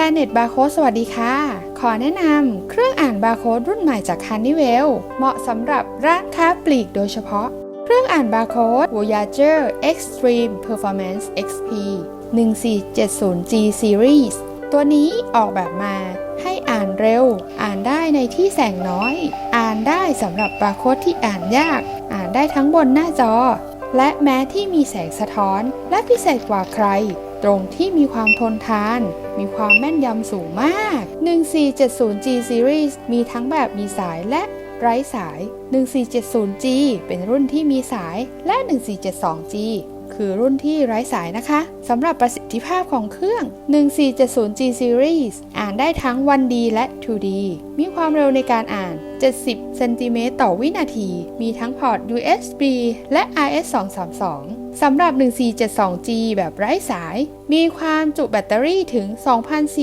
Planet Barcode สวัสดีค่ะ ขอแนะนำเครื่องอ่านบาร์โค้ดรุ่นใหม่จาก Honeywell เหมาะสำหรับร้านค้าปลีกโดยเฉพาะ เครื่องอ่านบาร์โค้ด Voyager Extreme Performance XP 1470G Series ตัวนี้ออกแบบมาให้อ่านเร็ว อ่านได้ในที่แสงน้อย อ่านได้สำหรับบาร์โค้ดที่อ่านยาก อ่านได้ทั้งบนหน้าจอ และแม้ที่มีแสงสะท้อน และพิเศษกว่าใคร ตรงที่มีความทนทาน มีความแม่นยำสูงมาก 1470G Series มีทั้งแบบมีสายและไร้สาย 1470G เป็นรุ่นที่มีสายและ 1472G คือรุ่นที่ไร้สายนะคะ สำหรับประสิทธิภาพของเครื่อง 1470G Series อ่านได้ทั้ง 1D และ 2D มีความเร็วในการอ่าน 70 เซนติเมตรต่อวินาที มีทั้งพอร์ต USB และ RS232 สำหรับ 1472G แบบไร้สาย มีความจุแบตเตอรี่ถึง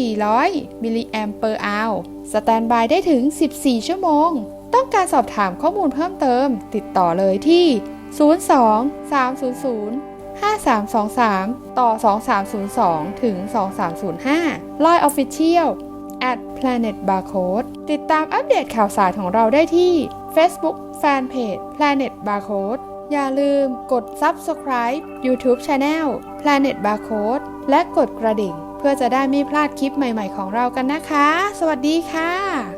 2,400 มิลลิแอมเปอร์อาวสแตนบายได้ถึง 14 ชั่วโมง ต้องการสอบถามข้อมูลเพิ่มเติม ติดต่อเลยที่ 02 300 5323 ต่อ 2302 ถึง 2305 Line Official at Planet Barcode ติดตามอัปเดตข่าวสารของเราได้ที่ Facebook Fanpage Planet Barcode อย่าลืมกด Subscribe YouTube Channel Planet Barcode และกดกระดิ่ง เพื่อจะได้ไม่พลาดคลิปใหม่ๆของเรากันนะคะ สวัสดีค่ะ